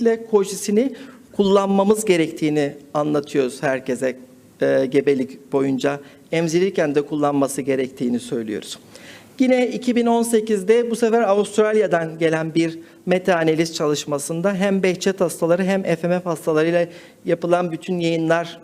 Özellikle kojisini kullanmamız gerektiğini anlatıyoruz herkese e, gebelik boyunca. Emzirirken de kullanması gerektiğini söylüyoruz. Yine 2018'de bu sefer Avustralya'dan gelen bir meta-analiz çalışmasında hem Behçet hastaları hem FMF hastalarıyla yapılan bütün yayınlar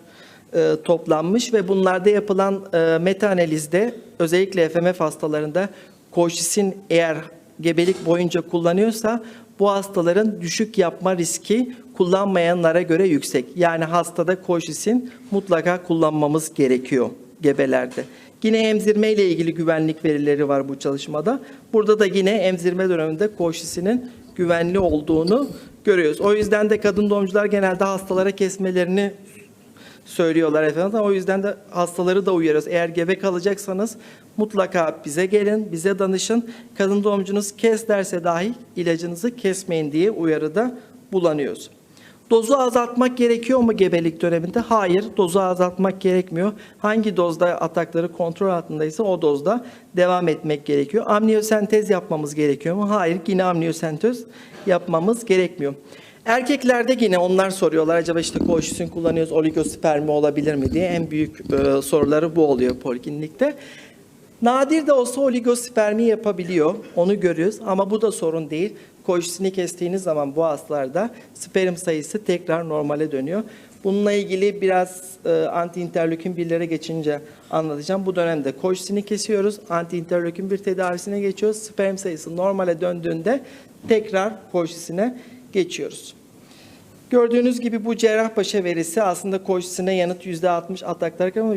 e, toplanmış ve bunlarda yapılan e, meta-analizde özellikle FMF hastalarında koşisin eğer gebelik boyunca kullanıyorsa bu hastaların düşük yapma riski kullanmayanlara göre yüksek. Yani hastada koşisin mutlaka kullanmamız gerekiyor gebelerde. Yine emzirme ile ilgili güvenlik verileri var bu çalışmada. Burada da yine emzirme döneminde koşisinin güvenli olduğunu görüyoruz. O yüzden de kadın doğumcular genelde hastalara kesmelerini söylüyorlar efendim. O yüzden de hastaları da uyarıyoruz. Eğer gebe kalacaksanız mutlaka bize gelin, bize danışın. Kadın doğumcunuz kes derse dahi ilacınızı kesmeyin diye uyarıda bulanıyoruz. Dozu azaltmak gerekiyor mu gebelik döneminde? Hayır, dozu azaltmak gerekmiyor. Hangi dozda atakları kontrol altındaysa o dozda devam etmek gerekiyor. Amniyosentez yapmamız gerekiyor mu? Hayır, yine amniyosentez yapmamız gerekmiyor. Erkeklerde yine onlar soruyorlar acaba işte koşusun kullanıyoruz oligospermi olabilir mi diye en büyük e, soruları bu oluyor poliklinikte. Nadir de olsa oligospermi yapabiliyor. Onu görüyoruz ama bu da sorun değil. Koşusunu kestiğiniz zaman bu hastalarda sperm sayısı tekrar normale dönüyor. Bununla ilgili biraz e, anti interleukin birlere geçince anlatacağım. Bu dönemde koşusunu kesiyoruz. Anti interleukin bir tedavisine geçiyoruz. Sperm sayısı normale döndüğünde tekrar koşusuna geçiyoruz. Gördüğünüz gibi bu cerrahpaşa verisi aslında koşusuna yanıt %60 ataklar ama